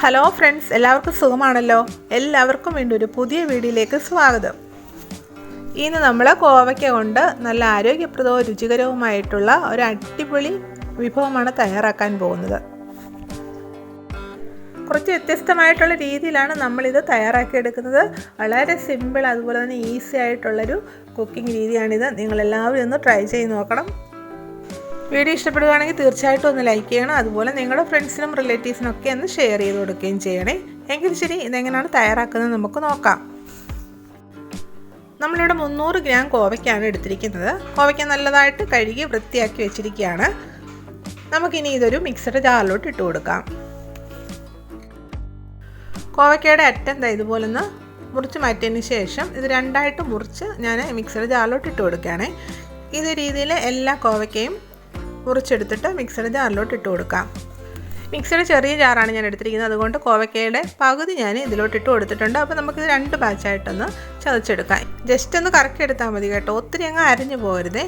Hello friends എല്ലാവർക്കും സുഖമാണല്ലോ? എല്ലാവർക്കും വേണ്ടി ഒരു പുതിയ വീഡിയോയിലേക്ക് സ്വാഗതം. ഇന്ന് നമ്മൾ കോവയ്ക്ക കൊണ്ട് നല്ല ആരോഗ്യപ്രദവും രുചികരവുമായിട്ടുള്ള ഒരു അടിപൊളി വിഭവമാണ് തയ്യാറാക്കാൻ പോകുന്നത്. കുറച്ച് വ്യത്യസ്തമായിട്ടുള്ള രീതിയിലാണ് നമ്മളിത് തയ്യാറാക്കിയെടുക്കുന്നത്. വളരെ സിമ്പിൾ അതുപോലെ തന്നെ ഈസി ആയിട്ടുള്ളൊരു കുക്കിംഗ് രീതിയാണിത്. നിങ്ങളെല്ലാവരും ഒന്ന് ട്രൈ ചെയ്ത് നോക്കണം. വീഡിയോ ഇഷ്ടപ്പെടുകയാണെങ്കിൽ തീർച്ചയായിട്ടും ഒന്ന് ലൈക്ക് ചെയ്യണം. അതുപോലെ നിങ്ങളുടെ ഫ്രണ്ട്സിനും റിലേറ്റീവ്സിനും ഒക്കെ ഒന്ന് ഷെയർ ചെയ്ത് കൊടുക്കുകയും ചെയ്യണേ. എങ്കിൽ ശരി ഇതെങ്ങനെയാണ് തയ്യാറാക്കുന്നത് നമുക്ക് നോക്കാം. നമ്മളിവിടെ മുന്നൂറ് ഗ്രാം കോവയ്ക്കാണ് എടുത്തിരിക്കുന്നത്. കോവയ്ക്ക നല്ലതായിട്ട് കഴുകി വൃത്തിയാക്കി വെച്ചിരിക്കുകയാണ്. നമുക്കിനി ഇതൊരു മിക്സഡ് ജാറിലോട്ട് ഇട്ട് കൊടുക്കാം. കോവയ്ക്കയുടെ അറ്റം ദാ ഇതുപോലെ ഒന്ന് മുറിച്ച് മാറ്റിയതിന് ശേഷം ഇത് രണ്ടായിട്ട് മുറിച്ച് ഞാൻ മിക്സഡ് ജാറിലോട്ട് ഇട്ട് കൊടുക്കുകയാണ്. ഇതേ രീതിയിൽ എല്ലാ കോവയ്ക്കയും മുറിച്ചെടുത്തിട്ട് മിക്സഡ് ജാറിലോട്ട് ഇട്ട് കൊടുക്കാം. മിക്സർ ചെറിയ ജാറാണ് ഞാൻ എടുത്തിരിക്കുന്നത്. അതുകൊണ്ട് കോവയ്ക്കയുടെ പകുതി ഞാൻ ഇതിലോട്ട് ഇട്ട് കൊടുത്തിട്ടുണ്ട്. അപ്പോൾ നമുക്കിത് രണ്ട് ബാച്ചായിട്ടൊന്ന് ചതച്ചെടുക്കാം. ജസ്റ്റ് ഒന്ന് കറക്കി എടുത്താൽ മതി കേട്ടോ. ഒത്തിരി അങ്ങ് അരഞ്ഞു പോരുതേ.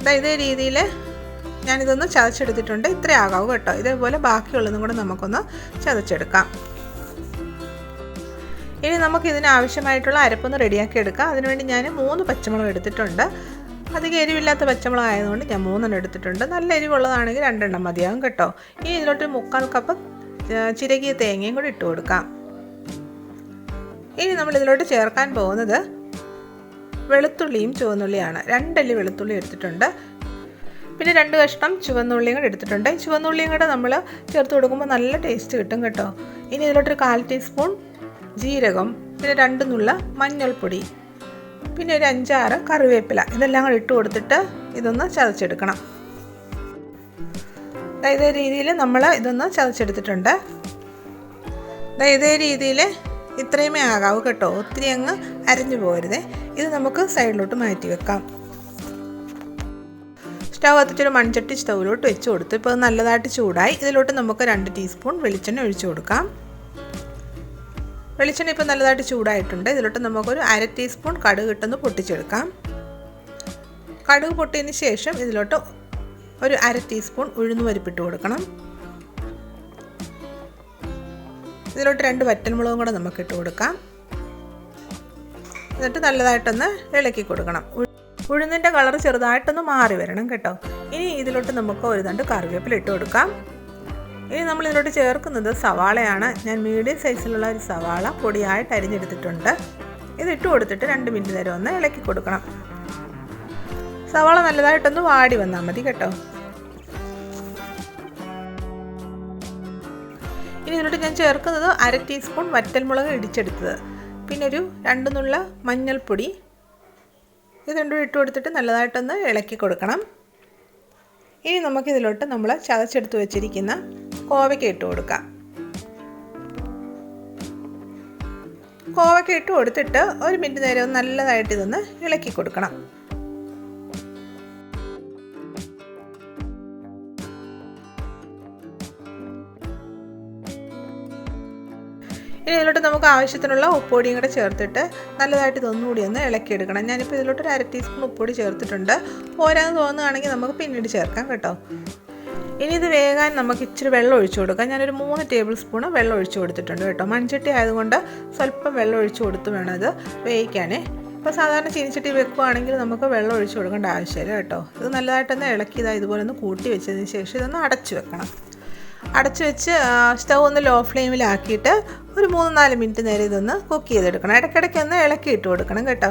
അതാ ഇതേ രീതിയിൽ ഞാനിതൊന്ന് ചതച്ചെടുത്തിട്ടുണ്ട്. ഇത്രേ ആകാവൂ കേട്ടോ. ഇതേപോലെ ബാക്കിയുള്ളതും കൂടെ നമുക്കൊന്ന് ചതച്ചെടുക്കാം. ഇനി നമുക്ക് ഇതിനാവശ്യമായിട്ടുള്ള അരപ്പൊന്ന് റെഡിയാക്കി എടുക്കാം. അതിനുവേണ്ടി ഞാൻ മൂന്ന് പച്ചമുളക് എടുത്തിട്ടുണ്ട്. അധികം എരിവില്ലാത്ത പച്ചമുളക് ആയതുകൊണ്ട് ഞാൻ മൂന്നെണ്ണം എടുത്തിട്ടുണ്ട്. നല്ല എരിവുള്ളതാണെങ്കിൽ രണ്ടെണ്ണം മതിയാകും കേട്ടോ. ഇനി ഇതിലോട്ട് മുക്കാൽ കപ്പ് ചിരകിയ തേങ്ങയും കൂടി ഇട്ട് കൊടുക്കാം. ഇനി നമ്മൾ ഇതിലോട്ട് ചേർക്കാൻ പോകുന്നത് വെളുത്തുള്ളിയും ചുവന്നുള്ളിയാണ്. രണ്ടല്ലി വെളുത്തുള്ളി എടുത്തിട്ടുണ്ട്. പിന്നെ രണ്ട് കഷ്ണം ചുവന്നുള്ളിയും കൂടെ എടുത്തിട്ടുണ്ട്. ചുവന്നുള്ളിയും കൂടെ നമ്മൾ ചേർത്ത് കൊടുക്കുമ്പോൾ നല്ല ടേസ്റ്റ് കിട്ടും കേട്ടോ. ഇനി ഇതിലോട്ടൊരു കാൽ ടീസ്പൂൺ ജീരകം പിന്നെ രണ്ട് നുള്ള മഞ്ഞൾപ്പൊടി പിന്നെ ഒരു അഞ്ചാറ് കറിവേപ്പില. ഇതെല്ലാം കൂടെ ഇട്ട് കൊടുത്തിട്ട് ഇതൊന്ന് ചതച്ചെടുക്കണം. ഇതേ രീതിയിൽ നമ്മൾ ഇതൊന്ന് ചതച്ചെടുത്തിട്ടുണ്ട്. ഇതേ രീതിയിൽ ഇത്രയുമേ ആകാവൂ കേട്ടോ. ഒത്തിരി അങ്ങ് അരഞ്ഞു പോകരുതേ. ഇത് നമുക്ക് സൈഡിലോട്ട് മാറ്റി വെക്കാം. സ്റ്റൗ കത്തിച്ചൊരു മൺചട്ടി സ്റ്റൗവിലോട്ട് വെച്ച് കൊടുത്തു. ഇപ്പോൾ നല്ലതായിട്ട് ചൂടായി. ഇതിലോട്ട് നമുക്ക് രണ്ട് ടീസ്പൂൺ വെളിച്ചെണ്ണ ഒഴിച്ചു കൊടുക്കാം. വെളിച്ചെണ്ണ ഇപ്പോൾ നല്ലതായിട്ട് ചൂടായിട്ടുണ്ട്. ഇതിലോട്ട് നമുക്കൊരു അര ടീസ്പൂൺ കടുക് ഇട്ടൊന്ന് പൊട്ടിച്ചെടുക്കാം. കടുക് പൊട്ടിയതിന് ശേഷം ഇതിലോട്ട് ഒരു അര ടീസ്പൂൺ ഉഴുന്ന് പരിപ്പിട്ട് കൊടുക്കണം. ഇതിലോട്ട് രണ്ട് വറ്റൽമുളകും കൂടെ നമുക്ക് ഇട്ട് കൊടുക്കാം. എന്നിട്ട് നല്ലതായിട്ടൊന്ന് ഇളക്കി കൊടുക്കണം. ഉഴുന്നിന്റെ കളർ ചെറുതായിട്ടൊന്ന് മാറി വരണം കേട്ടോ. ഇനി ഇതിലോട്ട് നമുക്ക് ഒരു തണ്ട് കറിവേപ്പില ഇട്ട് കൊടുക്കാം. ഇനി നമ്മൾ ഇതിലോട്ട് ചേർക്കുന്നത് സവാളയാണ്. ഞാൻ മീഡിയം സൈസിലുള്ള ഒരു സവാള പൊടിയായിട്ട് അരിഞ്ഞെടുത്തിട്ടുണ്ട്. ഇത് ഇട്ട് കൊടുത്തിട്ട് രണ്ട് മിനിറ്റ് നേരം ഒന്ന് ഇളക്കി കൊടുക്കണം. സവാള നല്ലതായിട്ടൊന്ന് വാടി വന്നാൽ മതി കേട്ടോ. ഇനി ഇതിലോട്ട് ഞാൻ ചേർക്കുന്നത് അര ടീസ്പൂൺ വറ്റൽമുളക് ഇടിച്ചെടുത്തത്. പിന്നെ ഒരു രണ്ട് നുള്ള മഞ്ഞൾപ്പൊടി. ഇത് രണ്ടും ഇട്ട് കൊടുത്തിട്ട് നല്ലതായിട്ടൊന്ന് ഇളക്കി കൊടുക്കണം. ഇനി നമുക്കിതിലോട്ട് നമ്മൾ ചതച്ചെടുത്ത് വെച്ചിരിക്കുന്ന കോവയ്ക്ക ഇട്ട് കൊടുക്കാം. കോവയ്ക്ക് ഇട്ട് കൊടുത്തിട്ട് ഒരു മിനിറ്റ് നേരം നല്ലതായിട്ട് ഇതൊന്ന് ഇളക്കി കൊടുക്കണം. ഇനി ഇതിലോട്ട് നമുക്ക് ആവശ്യത്തിനുള്ള ഉപ്പൊടിയും കൂടെ ചേർത്തിട്ട് നല്ലതായിട്ട് ഇതൊന്നുകൂടി ഒന്ന് ഇളക്കിയെടുക്കണം. ഞാനിപ്പോൾ ഇതിലോട്ട് ഒരു അര ടീസ്പൂൺ ഉപ്പൊടി ചേർത്തിട്ടുണ്ട്. പോരാന്ന് തോന്നുകയാണെങ്കിൽ നമുക്ക് പിന്നീട് ചേർക്കാം കേട്ടോ. ഇനി ഇത് വേകാൻ നമുക്ക് ഇച്ചിരി വെള്ളം ഒഴിച്ചു കൊടുക്കാം. ഞാനൊരു മൂന്ന് ടേബിൾ സ്പൂൺ വെള്ളം ഒഴിച്ചു കൊടുത്തിട്ടുണ്ട് കേട്ടോ. മൺചട്ടി ആയതുകൊണ്ട് സ്വല്പം വെള്ളം ഒഴിച്ചു കൊടുത്ത് വേണം ഇത് വേവിക്കാനേ. ഇപ്പോൾ സാധാരണ ചീനിച്ചട്ടി വെക്കുകയാണെങ്കിൽ നമുക്ക് വെള്ളം ഒഴിച്ചു കൊടുക്കേണ്ട ആവശ്യമില്ല കേട്ടോ. ഇത് നല്ലതായിട്ടൊന്ന് ഇളക്കി ഇതാ ഇതുപോലെ ഒന്ന് കൂട്ടി വെച്ചതിന് ശേഷം ഇതൊന്ന് അടച്ചു വെക്കണം. അടച്ചു വെച്ച് സ്റ്റൗ ഒന്ന് ലോ ഫ്ലെയിമിലാക്കിയിട്ട് ഒരു മൂന്ന് നാല് മിനിറ്റ് നേരം ഇതൊന്ന് കുക്ക് ചെയ്തെടുക്കണം. ഇടയ്ക്കിടയ്ക്ക് ഒന്ന് ഇളക്കി ഇട്ട് കൊടുക്കണം കേട്ടോ.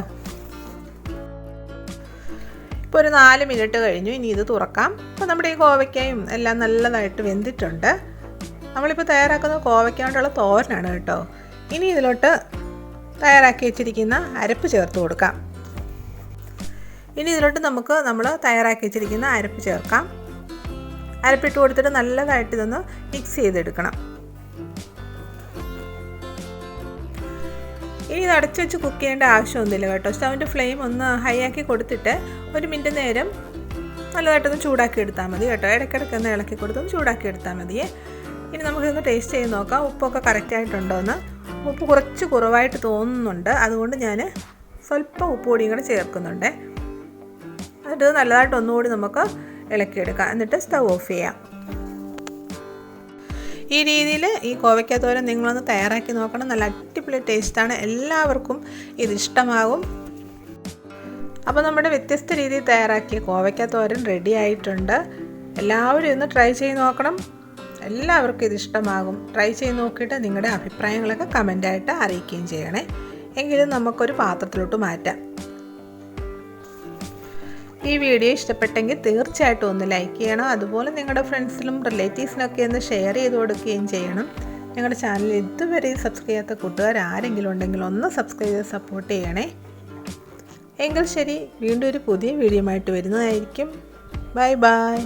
ഇപ്പോൾ ഒരു നാല് മിനിറ്റ് കഴിഞ്ഞു. ഇനി ഇത് തുറക്കാം. അപ്പോൾ നമ്മുടെ ഈ കോവയ്ക്കയും എല്ലാം നല്ലതായിട്ട് വെന്തിട്ടുണ്ട്. നമ്മളിപ്പോൾ തയ്യാറാക്കുന്ന കോവയ്ക്ക കൊണ്ടുള്ള തോരനാണ് കേട്ടോ. ഇനി ഇതിലോട്ട് തയ്യാറാക്കി വെച്ചിരിക്കുന്ന അരപ്പ് ചേർത്ത് കൊടുക്കാം. ഇനി ഇതിലോട്ട് നമുക്ക് നമ്മൾ തയ്യാറാക്കി വെച്ചിരിക്കുന്ന അരപ്പ് ചേർക്കാം. അരപ്പിട്ട് കൊടുത്തിട്ട് നല്ലതായിട്ട് ഇതൊന്ന് മിക്സ് ചെയ്തെടുക്കണം. ഇനി ഇത് അടച്ചു വെച്ച് കുക്ക് ചെയ്യേണ്ട ആവശ്യമൊന്നുമില്ല കേട്ടോ. സ്റ്റൗവിന്റെ ഫ്ലെയിം ഒന്ന് ഹൈ ആക്കി കൊടുത്തിട്ട് ഒരു മിനിറ്റ് നേരം നല്ലതായിട്ടൊന്ന് ചൂടാക്കി എടുത്താൽ മതി കേട്ടോ. ഇടയ്ക്കിടയ്ക്ക് ഒന്ന് ഇളക്കി കൊടുത്തൊന്ന് ചൂടാക്കി എടുത്താൽ മതിയേ ഇനി നമുക്കിതൊന്ന് ടേസ്റ്റ് ചെയ്ത് നോക്കാം. ഉപ്പൊക്കെ കറക്റ്റായിട്ടുണ്ടോ എന്ന്. ഉപ്പ് കുറച്ച് കുറവായിട്ട് തോന്നുന്നുണ്ട്. അതുകൊണ്ട് ഞാൻ സ്വല്പം ഉപ്പ് പൊടിയും കൂടെ ചേർക്കുന്നുണ്ട്. എന്നിട്ട് നല്ലതായിട്ട് ഒന്നുകൂടി നമുക്ക് ഇളക്കിയെടുക്കാം. എന്നിട്ട് സ്റ്റവ് ഓഫ് ചെയ്യാം. ഈ രീതിയിൽ ഈ കോവയ്ക്ക തോരൻ നിങ്ങളൊന്ന് തയ്യാറാക്കി നോക്കണം. നല്ല അടിപൊളി ടേസ്റ്റാണ്. എല്ലാവർക്കും ഇതിഷ്ടമാകും അപ്പോൾ നമ്മുടെ വ്യത്യസ്ത രീതിയിൽ തയ്യാറാക്കിയ കോവയ്ക്ക തോരൻ റെഡി ആയിട്ടുണ്ട്. എല്ലാവരും ഒന്ന് ട്രൈ ചെയ്ത് നോക്കണം. എല്ലാവർക്കും ഇതിഷ്ടമാകും ട്രൈ ചെയ്ത് നോക്കിയിട്ട് നിങ്ങളുടെ അഭിപ്രായങ്ങളൊക്കെ കമന്റായിട്ട് അറിയിക്കുകയും ചെയ്യണേ. എങ്കിലും നമുക്കൊരു പാത്രത്തിലോട്ട് മാറ്റാം. ഈ വീഡിയോ ഇഷ്ടപ്പെട്ടെങ്കിൽ തീർച്ചയായിട്ടും ഒന്ന് ലൈക്ക് ചെയ്യണം. അതുപോലെ നിങ്ങളുടെ ഫ്രണ്ട്സിലും റിലേറ്റീവ്സിനൊക്കെ ഒന്ന് ഷെയർ ചെയ്ത് കൊടുക്കുകയും ചെയ്യണം. ഞങ്ങളുടെ ചാനൽ ഇതുവരെ സബ്സ്ക്രൈബ് ചെയ്യാത്ത കൂട്ടുകാർ ആരെങ്കിലും ഉണ്ടെങ്കിൽ ഒന്ന് സബ്സ്ക്രൈബ് ചെയ്ത് സപ്പോർട്ട് ചെയ്യണേ. എങ്കിൽ ശരി വീണ്ടും ഒരു പുതിയ വീഡിയോ ആയിട്ട് വരുന്നതായിരിക്കും. Bye bye